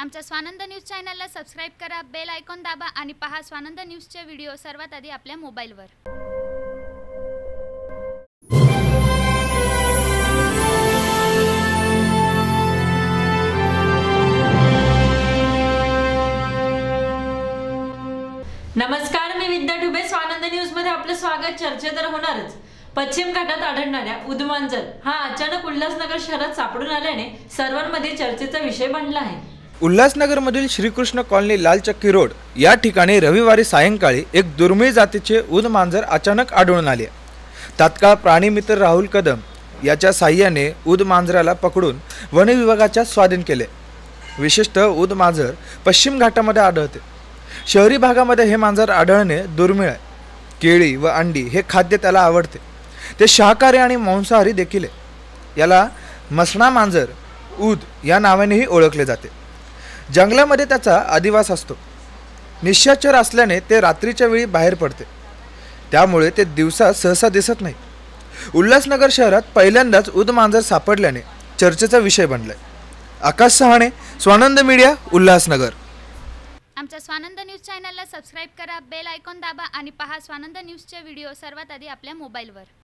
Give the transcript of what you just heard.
आमच्या स्वानंद न्यूज चॅनलला सबस्क्राईब करा बेल आयकॉन दाबा आणि पहा स्वानंद न्यूजचे व्हिडिओ सर्वात आधी आपल्या मोबाईलवर. नमस्कार मी विद्या ठुबे स्वानंद न्यूजमध्ये आपलं स्वागत. चर्चे तर होणारच. पश्चिम घाटात आढळणाऱ्या उदमांजल हा अचानक उल्हासनगर शहरात सापडून आल्याने सर्वांमध्ये चर्चेचा विषय बनला आहे. उल्हासनगरमधील श्रीकृष्ण कॉलनी लालचक्की रोड या ठिकाणी रविवारी सायंकाळी एक दुर्मिळ जातीचे उद मांजर अचानक आढळून आले. तात्काळ प्राणीमित्र राहुल कदम याच्या साह्याने उद मांजराला पकडून वनविभागाच्या स्वाधीन केले. विशेषतः उद मांजर पश्चिम घाटामध्ये आढळते. शहरी भागामध्ये हे मांजर आढळणे दुर्मिळ आहे. केळी व अंडी हे खाद्य त्याला आवडते. ते शाकाहारी आणि मांसाहारी देखील आहे. याला मसणा मांजर ऊद या नावानेही ओळखले जाते. जंगलामध्ये त्याचा अधिवास असतो. निशाचर असल्याने ते रात्रीच्या वेळी बाहेर पडते. त्यामुळे ते दिवसा सहसा दिसत नाही. उल्हासनगर शहरात पहिल्यांदाच उद मांजर सापडल्याने चर्चेचा विषय बनलाय. आकाश सहाणे स्वानंद मीडिया उल्हासनगर. आमच्या स्वानंद न्यूज चॅनलला सबस्क्राईब करा बेल आयकॉन दाबा आणि पहा स्वानंद न्यूजचे व्हिडिओ सर्वात आधी आपल्या मोबाईलवर.